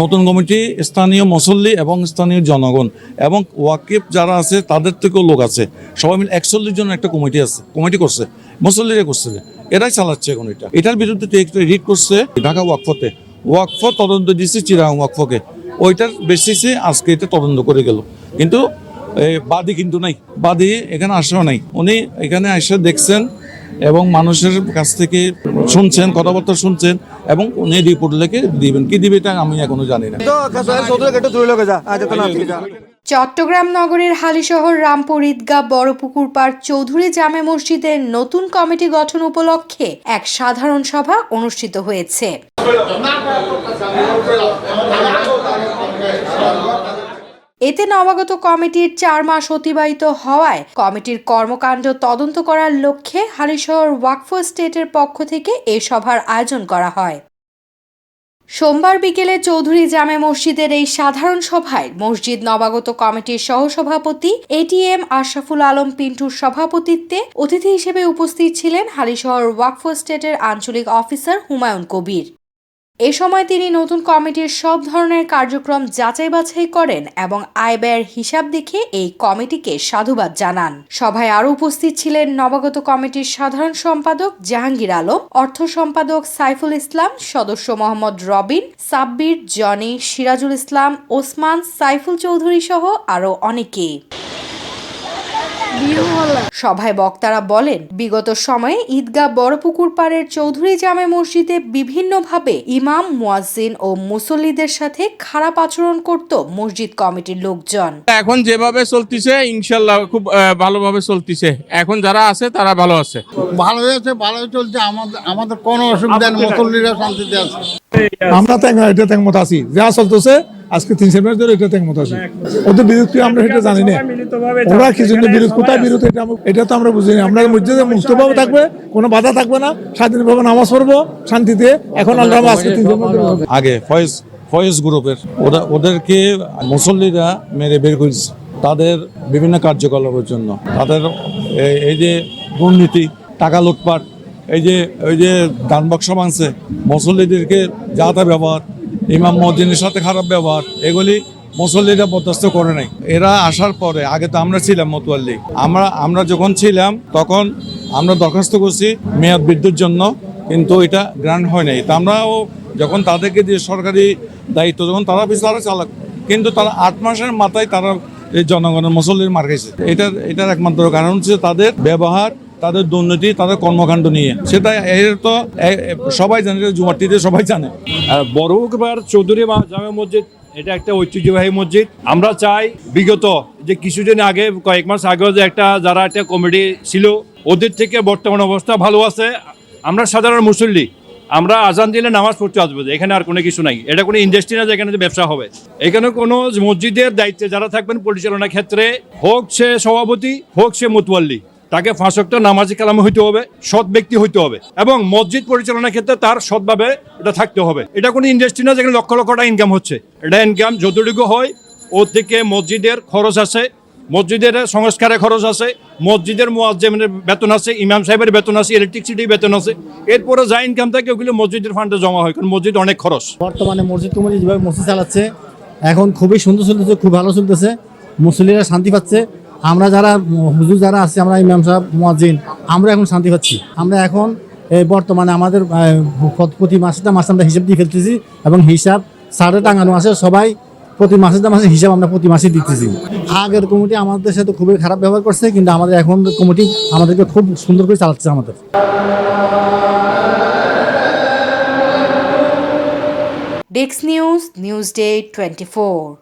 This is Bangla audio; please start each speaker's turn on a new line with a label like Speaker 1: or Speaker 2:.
Speaker 1: নতুন কমিটি, স্থানীয় মুসল্লি এবং স্থানীয় জনগণ এবং ওয়াকিব যারা আছে, তাদের থেকেও লোক আছে। সবাই মিলে একচল্লিশ জন একটা কমিটি আছে, কমিটি করছে, মুসল্লিরা করছে এরাই চালাচ্ছে এখন এটা। এটার বিরুদ্ধে রিট করছে, ঢাকা ওয়াকফতে। ওয়াকফ তদন্ত দিচ্ছে চিরাং ওয়াকফকে। ওইটার বেসিসে আজকে এটা তদন্ত করে গেল। কিন্তু বাদী কিন্তু নাই। বাদী এখানে আসাও নাই। উনি এখানে এসে দেখছেন এবং মানুষের কাছ থেকে শুনছেন কথাবার্তা শুনছেন এবং উনি রিপোর্ট লিখে দিবেন। কি দিবে এটা আমি এখনও জানি না।
Speaker 2: চট্টগ্রাম নগরের হালিশহর রামপুর ঈদগাহ বড়পুকুর পার্ক চৌধুরী জামে মসজিদের নতুন কমিটি গঠন উপলক্ষে এক সাধারণ সভা অনুষ্ঠিত হয়েছে। এতে নবাগত কমিটির চার মাস অতিবাহিত হওয়ায় কমিটির কর্মকাণ্ড তদন্ত করার লক্ষ্যে হালিশহর ওয়াকফ স্টেটের পক্ষ থেকে এ সভার আয়োজন করা হয়। সোমবার বিকেলে চৌধুরী জামে মসজিদের এই সাধারণ সভায় মসজিদ নবাগত কমিটির সহসভাপতি এটিএম আশরাফুল আলম পিন্টুর সভাপতিত্বে অতিথি হিসেবে উপস্থিত ছিলেন হালিশহর ওয়াকফ স্টেটের আঞ্চলিক অফিসার হুমায়ুন কবির। এ সময় তিনি নতুন কমিটির সব ধরনের কার্যক্রম যাচাই বাছাই করেন এবং আয় ব্যয়ের হিসাব দেখে এই কমিটিকে সাধুবাদ জানান। সভায় আরও উপস্থিত ছিলেন নবাগত কমিটির সাধারণ সম্পাদক জাহাঙ্গীর আলম, অর্থ সম্পাদক সাইফুল ইসলাম, সদস্য মোহাম্মদ রবিন, সাব্বির, জনি, সিরাজুল ইসলাম, ওসমান, সাইফুল চৌধুরী সহ আরও অনেকে। সভায় বক্তারা বলেন বিগত সময়ে ঈদগাহ বড়পুকুর পাড়ের চৌধুরী জামে মসজিদে বিভিন্নভাবে ইমাম মুয়াজ্জিন ও মুসল্লিদের সাথে খারাপ আচরণ করত মসজিদ কমিটির লোকজন।
Speaker 3: এখন যেভাবে চলতিছে ইনশাল্লাহ খুব আহ, ভালোভাবে চলতিছে। এখন যারা আছে তারা ভালো আছে।
Speaker 4: ভালো হয়েছে ভালো চলছে। আমাদের আমাদের কোনো অসুবিধা নেই মুসল্লিরা শান্তিতে আছে।
Speaker 5: আমরা তো এটা তেমত আছি। যা চলতেছে আজকে তিন চার মাস ধরে এটা তেমত আছে। ওদের বিরোধ কি আমরা সেটা জানি না। ওরা কি জন্য বিরোধ কোথায় বিরোধ এটা আমরা- এটা তো আমরা বুঝিনি। আমরা মসজিদে মুক্তভাবে থাকবে কোনো বাধা থাকবে না। স্বাধীনভাবে নামাজ পড়ব শান্তিতে। এখন আল্লাহ আজকে তিন মাস
Speaker 1: আগে ফয়েজ ফয়েজ গ্রুপের। ওরা ওদেরকে মুসল্লিরা মেরে বের করেছে তাদের বিভিন্ন কার্যকলাপের জন্য। তাদের এই- এই যে দুর্নীতি টাকা লুটপাট এই যে ওই যে দান বাক্স ভাঙছে মুসল্লিদেরকে যা তা ব্যবহার ইমাম মদিনের সাথে খারাপ ব্যবহার, এগুলি মুসল্লিরা বরদাস্ত করে নাই। এরা আসার পরে, আগে তো আমরা ছিলাম মতুয়াল্লি আমরা আমরা যখন ছিলাম, তখন আমরা দরখাস্ত করছি মেয়াদ বৃদ্ধির জন্য, কিন্তু এটা গ্রান্ট হয় নাই। তা আমরাও যখন তাদেরকে দিয়ে সরকারি দায়িত্ব, যখন তারা পিছনে তারা চালাক, কিন্তু তারা আট মাসের মাথায় তারা এই জনগণের মুসল্লির মার খাইছে। এটার এটার একমাত্র কারণ হচ্ছে তাদের ব্যবহার তাদের দুর্নীতি, তাদের কর্মকাণ্ড নিয়ে। সেটা এর তো সবাই জানে জুমাটিতে সবাই জানে।
Speaker 6: আর বড়বার চৌধুরী জামে মসজিদ, এটা একটা ঐতিহ্যবাহী মসজিদ। আমরা চাই বিগত যে কিছুদিন আগে, কয়েক মাস আগেও যে একটা, যারা একটা কমিটি ছিল, ওদের থেকে বর্তমান অবস্থা ভালো আছে। আমরা সাধারণ মুসল্লি, আমরা আজান দিলে নামাজ পড়তে আসব এখানে আর কোনো কিছু নাই। এটা কোনো ইন্ডাস্ট্রি না যে এখানে যে ব্যবসা হবে। এখানে কোনো মসজিদের দায়িত্বে যারা থাকবেন পরিচালনার ক্ষেত্রে, হোক সে সভাপতি, হোক সে মুতওয়াল্লি। তাকে ফাঁসক্ত নামাজি কালামে হইতে হবে, সৎ ব্যক্তি হইতে হবে এবং মসজিদ পরিচালনার ক্ষেত্রে তার সৎভাবে এটা থাকতে হবে। এটা কোনো ইন্ডাস্ট্রি না, যেখানে লক্ষ লক্ষ টাকা ইনকাম হচ্ছে। এটা ইনকাম যতটুকু হয়, ওর থেকে মসজিদের খরচ আছে, মসজিদের সংস্কারের খরচ আছে, মসজিদের মোয়াজ্জেমের বেতন আছে, ইমাম সাহেবের বেতন আছে ইলেকট্রিসিটি বেতন আছে। এরপরে যা ইনকাম থাকে, ওগুলো মসজিদের ফান্ডে জমা হয়, কারণ মসজিদ অনেক খরচ।
Speaker 7: বর্তমানে মসজিদ কমিটি যেভাবে মসজিদ চালাচ্ছে, এখন খুবই সুন্দর চলতেছে, খুব ভালো চলতেছে। মুসলিরা শান্তি পাচ্ছে আমরা যারা হুজুর যারা আছে, আমরা ইমাম সাহেব, মুয়াজ্জিন, আমরা এখন শান্তি পাচ্ছি আমরা এখন এই বর্তমানে আমাদের প্রতি মাসে মাসে আমরা হিসাব দিয়ে ফেলতেছি এবং হিসাব সাড়ে টাঙানো আছে সবাই প্রতি মাসে মাসে হিসাব আমরা প্রতি মাসে দিতেছি। আগের কমিটি আমাদের সাথে খুবই খারাপ ব্যবহার করছে, কিন্তু আমাদের এখন কমিটি আমাদেরকে খুব সুন্দর করে চালাচ্ছে আমাদের।
Speaker 2: Desk news news day twenty